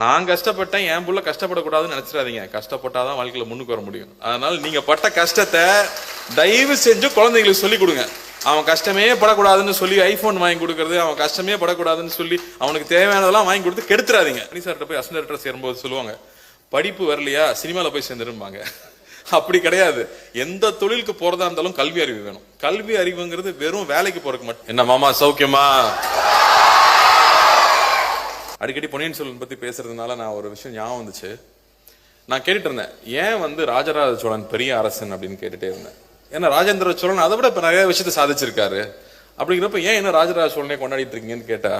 நான் கஷ்டப்பட்டேன் என் புள்ள கஷ்டப்படக்கூடாதுன்னு நினைச்சிடாதீங்க. கஷ்டப்பட்டாதான் வாழ்க்கையில முன்னுக்கு வர முடியும். அதனால நீங்க பட்ட கஷ்டத்தை தயவு செஞ்சு குழந்தைங்களுக்கு சொல்லி கொடுங்க. அவன் கஷ்டமே படக்கூடாதுன்னு சொல்லி ஐபோன் வாங்கி கொடுக்கறது அவன் கஷ்டமே படக்கூடாதுன்னு சொல்லி அவனுக்கு தேவையானதெல்லாம் வாங்கி கொடுத்து கெடுத்துறாதீங்க. அனி சார்கிட்ட போய் அசன் சேரும்போது சொல்லுவாங்க படிப்பு வரலையா? சினிமாவில் போய் சேர்ந்துருப்பாங்க அப்படி கிடையாது. எந்த தொழிலுக்கு போறதா இருந்தாலும் கல்வி அறிவு வேணும். கல்வி அறிவுங்கிறது வெறும் வேலைக்கு போறதுக்கு மட்டும் என்ன மாமா சௌக்கியமா? அடிக்கடி பொன்னியின் செல்வன் பத்தி பேசுறதுனால நான் ஒரு விஷயம் ஞாபகம் வந்துச்சு. நான் கேட்டுட்டு இருந்தேன் ஏன் வந்து ராஜராஜ சோழன் பெரிய அரசன் அப்படின்னு கேட்டுட்டே இருந்தேன்? ஏன்னா ராஜேந்திர சோழன் அதை விட இப்ப நிறைய விஷயத்தை சாதிச்சிருக்காரு. அப்படிங்கிறப்ப ஏன் என்ன ராஜராஜ சோழனே கொண்டாடிட்டு இருக்கீங்கன்னு கேட்டா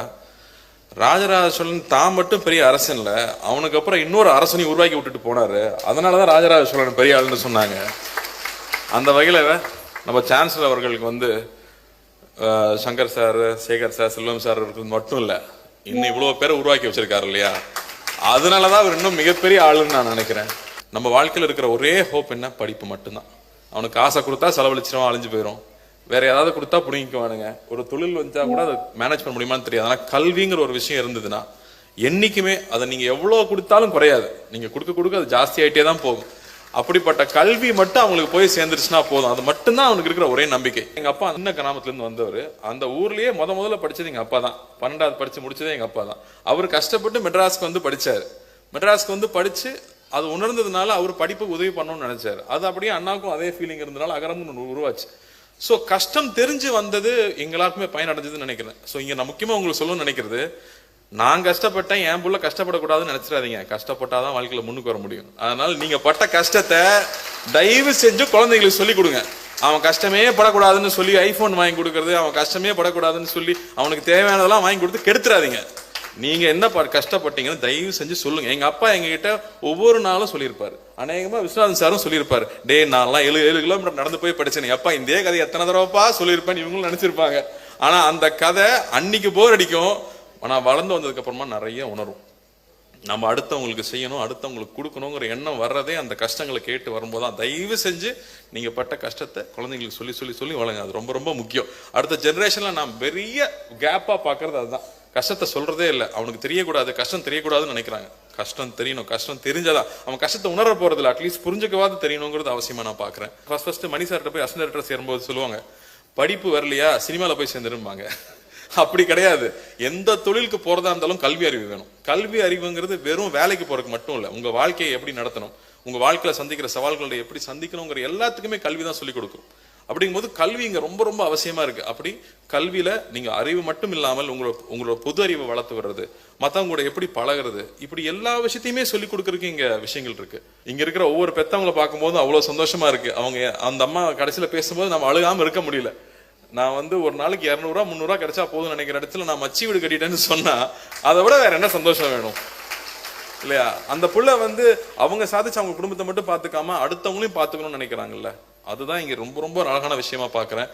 ராஜராஜ சோழன் தான் மட்டும் பெரிய அரசன் இல்ல அவனுக்கு அப்புறம் இன்னொரு அரசனையும் உருவாக்கி விட்டுட்டு போனாரு. அதனாலதான் ராஜராஜ சோழன் பெரிய ஆளுன்னு சொன்னாங்க. அந்த வகையில நம்ம சான்சலர் அவர்களுக்கு வந்து Shankar sir Sekar sir Selvam sir இருக்கிறது மட்டும் இல்லை. இன்னும் இவ்வளோ பேரை உருவாக்கி வச்சிருக்காரு இல்லையா? அதனால தான் அவர் இன்னும் மிகப்பெரிய ஆளுன்னு நான் நினைக்கிறேன். நம்ம வாழ்க்கையில் இருக்கிற ஒரே ஹோப் என்ன? படிப்பு மட்டும்தான். அவனுக்கு காசை கொடுத்தா செலவழிச்சிடும் அழிஞ்சு போயிடும் வேற ஏதாவது கொடுத்தா பிடிங்கிக்குவானுங்க. ஒரு தொழில் வந்தா கூட அதை மேனேஜ் பண்ண முடியுமான்னு தெரியாது. ஆனால் கல்விங்கிற ஒரு விஷயம் இருந்ததுன்னா என்றைக்குமே அதை நீங்கள் எவ்வளோ கொடுத்தாலும் குறையாது. நீங்கள் கொடுக்க கொடுக்க அது ஜாஸ்தி ஆகிட்டே தான் போகும். அப்படிப்பட்ட கல்வி மட்டும் அவங்களுக்கு போய் சேர்ந்துருச்சுன்னா போதும். அது மட்டும்தான் அவனுக்கு இருக்கிற ஒரே நம்பிக்கை. எங்க அப்பா சின்ன கிராமத்துலேருந்து வந்தவர். அந்த ஊர்லயே முத முதல்ல படிச்சது எங்க அப்பா தான். பன்னெண்டாவது படிச்சு முடிச்சதே எங்க அப்பா தான். அவர் கஷ்டப்பட்டு மெட்ராஸ்க்கு வந்து படிச்சாரு. மெட்ராஸ்க்கு வந்து படிச்சு அது உணர்ந்ததுனால அவர் படிப்புக்கு உதவி பண்ணணும்னு நினைச்சாரு. அது அப்படியே அண்ணாவுக்கும் அதே ஃபீலிங் இருந்தனால அகரமும் உருவாச்சு. ஸோ கஷ்டம் தெரிஞ்சு வந்தது எங்களாருக்குமே பயன் அடைஞ்சதுன்னு நினைக்கிறேன். ஸோ இங்க நான் முக்கியமா உங்களுக்கு சொல்லணும்னு நினைக்கிறது நான் கஷ்டப்பட்டேன் என் புள்ள கஷ்டப்படக்கூடாதுன்னு நினைச்சிடாதீங்க. கஷ்டப்பட்டாதான் வாழ்க்கையில முன்னுக்கு வர முடியும். அதனால நீங்க பட்ட கஷ்டத்தை தயவு செஞ்சு குழந்தைங்களுக்கு சொல்லி கொடுங்க. அவன் கஷ்டமே படக்கூடாதுன்னு சொல்லி ஐபோன் வாங்கி கொடுக்கறது அவன் கஷ்டமே படக்கூடாதுன்னு சொல்லி அவனுக்கு தேவையானதெல்லாம் வாங்கி கொடுத்து கெடுத்துறாதீங்க. நீங்க என்ன ப- கஷ்டப்பட்டீங்கன்னு தயவு செஞ்சு சொல்லுங்க. எங்க அப்பா எங்ககிட்ட ஒவ்வொரு நாளும் சொல்லியிருப்பாரு. அநேகமா விஸ்வநாதன் சாரும் சொல்லியிருப்பாரு. டே நான்லாம் ஏழு ஏழு கிலோமீட்டர் நடந்து போய் படிச்சேன். அப்பா இந்த கதை எத்தனை தடவைப்பா சொல்லியிருப்பேன் இவங்களும் நினைச்சிருப்பாங்க. ஆனா அந்த கதை அன்னைக்கு போர் அடிக்கும். ஆனால் வளர்ந்து வந்ததுக்கப்புறமா நிறைய உணரும். நம்ம அடுத்தவங்களுக்கு செய்யணும் அடுத்தவங்களுக்கு கொடுக்கணுங்கிற எண்ணம் வர்றதே அந்த கஷ்டங்களை கேட்டு வரும்போது தான் தயவு செஞ்சு நீங்கள் பட்ட கஷ்டத்தை குழந்தைங்களுக்கு சொல்லி சொல்லி சொல்லி வளங்க அது ரொம்ப ரொம்ப முக்கியம். அடுத்த ஜென்ரேஷனில் நான் பெரிய கேப்பாக பார்க்குறது அதுதான். கஷ்டத்தை சொல்கிறதே இல்லை. அவனுக்கு தெரியக்கூடாது. கஷ்டம் தெரியக்கூடாதுன்னு நினைக்கிறாங்க. கஷ்டம் தெரியணும். கஷ்டம் தெரிஞ்சாதான் அவன் கஷ்டத்தை உணர போகிறதில்ல அட்லீஸ்ட் புரிஞ்சுக்கவாது தெரியணுங்கிறது அவசியமாக நான் பார்க்குறேன். ஃபஸ்ட் ஃபஸ்ட்டு மணி சார்கிட்ட போய் அசன் சேரும்போது சொல்லுவாங்க படிப்பு வரலையா? சினிமாவில் போய் சேர்ந்துருப்பாங்க அப்படி கிடையாது. எந்த தொழிலுக்கு போறதா இருந்தாலும் கல்வி அறிவு வேணும். கல்வி அறிவுங்கிறது வெறும் வேலைக்கு போறதுக்கு மட்டும் இல்லை. உங்க வாழ்க்கையை எப்படி நடத்தணும்? உங்க வாழ்க்கையில சந்திக்கிற சவால்களை எப்படி சந்திக்கணுங்கிற எல்லாத்துக்குமே கல்வி தான் சொல்லிக் கொடுக்கும். அப்படிங்கும்போது கல்வி இங்க ரொம்ப ரொம்ப அவசியமா இருக்கு. அப்படி கல்வியில நீங்க அறிவு மட்டும் இல்லாமல் உங்களோட உங்களோட பொது அறிவை வளர்த்து வர்றது மத்தவங்க கூட எப்படி பழகுறது இப்படி எல்லா விஷயத்தையுமே சொல்லிக் கொடுக்கறதுக்கு இங்க விஷயங்கள் இருக்கு. இங்க இருக்கிற ஒவ்வொரு பெத்தவங்களை பார்க்கும்போது அவ்வளவு சந்தோஷமா இருக்கு. அவங்க அந்த அம்மா கடைசியில பேசும்போது நம்ம அழுகாம இருக்க முடியல. நான் வந்து ஒரு நாளைக்கு இரநூறுவா முந்நூறுவா கிடைச்சா போதும் நினைக்கிற இடத்துல நான் மச்சி வீடு கட்டிட்டேன்னு சொன்னா அதை விட வேற என்ன சந்தோஷம் வேணும்? இல்லையா? அந்த புள்ள வந்து அவங்க சாதிச்சு அவங்க குடும்பத்தை மட்டும் பாத்துக்காம அடுத்தவங்களையும் பாத்துக்கணும்னு நினைக்கிறாங்கல்ல. அதுதான் இங்க ரொம்ப ரொம்ப அழகான விஷயமா பாக்குறேன்